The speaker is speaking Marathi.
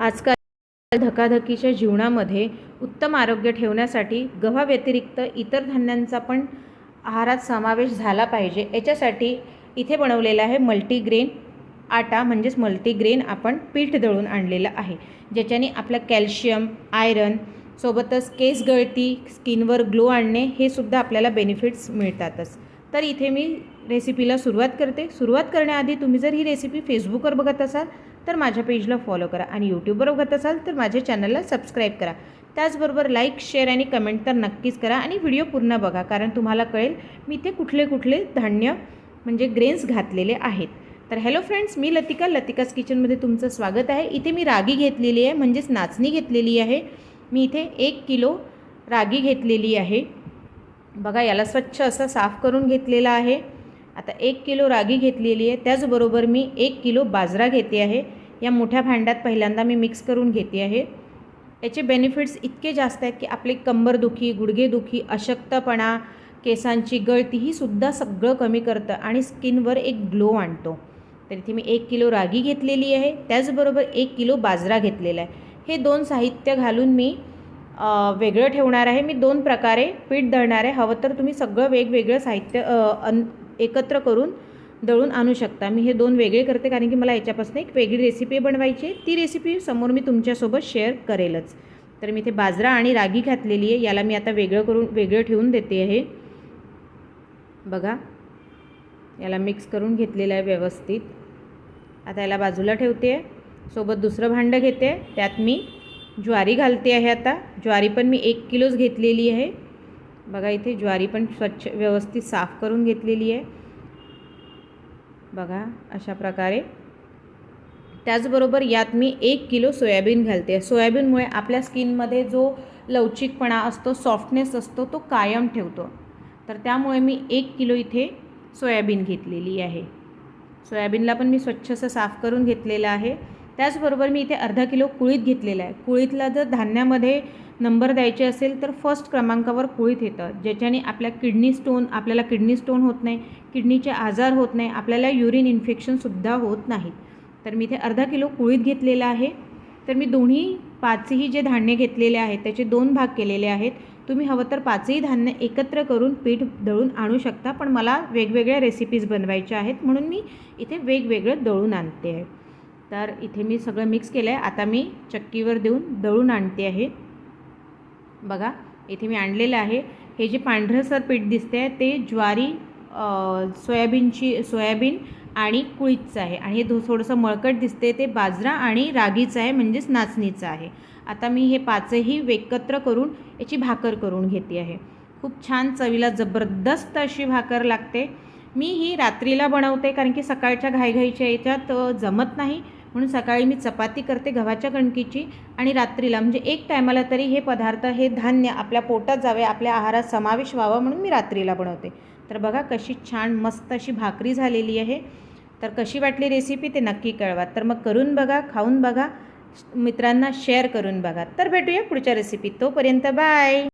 आजकाल धकाधकीच्या जीवनामध्ये उत्तम आरोग्य ठेवण्यासाठी गव्हाव्यतिरिक्त इतर धान्यांचा पण आहारात समावेश झाला पाहिजे. याच्यासाठी इथे बनवलेला आहे मल्टीग्रेन आटा म्हणजेच मल्टीग्रेन आपण पीठ दळून आणलेलं आहे ज्याच्याने आपलं कॅल्शियम आयरन सोबतच केस गळती स्किनवर ग्लो आणणे हे सुद्धा आपल्याला बेनिफिट्स मिळतातच. तर इथे मी रेसिपीला सुरुवात करते. सुरुवात करण्याआधी तुम्ही जर ही रेसिपी फेसबुकवर बघत असाल तर माझ्या पेजला फॉलो करा आणि यूट्यूबवर बघत असाल तर माझ्या चॅनलला सबस्क्राईब करा. त्याचबरोबर लाईक शेअर आणि कमेंट तर नक्कीच करा आणि व्हिडिओ पूर्ण बघा कारण तुम्हाला कळेल मी इथे कुठले कुठले धान्य म्हणजे ग्रेन्स घातलेले आहेत. तर हॅलो फ्रेंड्स मी लतिका लतिकास किचनमध्ये तुमचं स्वागत आहे. इथे मी रागी घेतलेली आहे म्हणजेच नाचणी घेतलेली आहे. मी इथे एक किलो रागी घेतलेली आहे. बघा याला स्वच्छ असं साफ करून घेतलेला आहे. आता एक किलो रागी घेतलेली आहे. त्याचबरोबर मी एक किलो बाजरा घेते आहे. या मोठ्या भांड्यात पहिल्यांदा मी मिक्स करून घेते आहे. याचे बेनिफिट्स इतके जास्त आहेत की आपली कंबरदुखी गुडघेदुखी अशक्तपणा केसांची गळती ही सुद्धा सगळं कमी करतं आणि स्किनवर एक ग्लो आणतो. तर इथे मी एक किलो रागी घेतलेली आहे. त्याचबरोबर एक किलो बाजरा घेतलेला आहे. हे दोन साहित्य घालून मी वेगळं ठेवणार आहे. मी दोन प्रकारे पीठ दळणार आहे. हवं तर तुम्ही सगळं वेगवेगळं साहित्य अन एकत्र करून दळून आणू शकता. मी हे दोन वेगळे करते कारण की मला याच्यापासून एक वेगळी रेसिपी बनवायची आहे. ती रेसिपी समोर मी तुमच्यासोबत शेअर करेलच. तर मी इथे बाजरा आणि रागी घातलेली आहे. याला मी आता वेगळं करून वेगळं ठेवून देते आहे. बघा. याला मिक्स करून घेतलेलं आहे व्यवस्थित. आता याला बाजूला ठेवते आहे. सोबत दुसरं भांडं घेते त्यात मी ज्वारी घालते आहे आता. ज्वारी पण मी एक किलोच घेतलेली आहे. बघा इथे ज्वारी पण स्वच्छ व्यवस्थित साफ करून घेतलेली आहे. बघा अशा प्रकारे. त्याचबरोबर यात मी एक किलो सोयाबीन घालते. सोयाबीनमुळे आपल्या स्किनमध्ये जो लवचिकपणा असतो सॉफ्टनेस असतो तो कायम ठेवतो. तर त्यामुळे मी एक किलो इथे सोयाबीन घेतलेली आहे. सोयाबीनला पण मी स्वच्छ असं साफ करून घेतलेलं आहे. त्याचबरोबर मी इथे अर्धा किलो कुळीत घेतलेला आहे. कुळीतला जर धान्यामध्ये नंबर द्यायचे असेल तर फर्स्ट क्रमांकावर कुळीत येतं. ज्याच्याने आपल्या किडनी स्टोन आपल्याला किडनी स्टोन होत नाही किडनीचे आजार होत नाही आपल्याला युरिन इन्फेक्शनसुद्धा होत नाही. तर मी इथे अर्धा किलो कुळीत घेतलेला आहे. तर मी दोन्ही पाचही जे धान्य घेतलेले आहेत त्याचे दोन भाग केलेले आहेत. तुम्ही हवं तर पाचही धान्य एकत्र करून पीठ दळून आणू शकता पण मला वेगवेगळ्या रेसिपीज बनवायच्या आहेत म्हणून मी इथे वेगवेगळं दळून आणते आहे. तर इथे मी सगळं मिक्स केलं आहे आता मी चक्कीवर देऊन दळून आणते आहे. बघा इथे मी आणलेलं आहे. हे जे पांढरंसर पीठ दिसते आहे ते ज्वारी सोयाबीनची सोयाबीन आणि कुळीतचं आहे. आणि हे धो थोडंसं मळकट दिसते ते बाजरा आणि रागीचं आहे म्हणजेच नाचणीचं आहे. आता मी हे पाचही एकत्र करून याची भाकर करून घेते आहे. खूप छान चवीला जबरदस्त अशी भाकर लागते. मी ही रात्रीला बनवते कारण की सकाळच्या घाईघाईच्या याच्यात जमत नाही. म्हणून सकाळी मी चपाती करते गव्हाच्या कणकीची आणि रात्रीला. म्हणजे एक टायमाला तरी हे पदार्थ हे धान्य आपल्या पोटात जावे आपल्या आहारात समावेश व्हावा म्हणून मी रात्रीला बनवते. तर बघा कशी छान मस्त अशी भाकरी झालेली आहे. तर कशी वाटली रेसिपी ते नक्की कळवा. तर मग करून बघा खाऊन बघा. मित्रांना शेअर करून बघा. तर भेटूया पुढच्या रेसिपीत तोपर्यंत बाय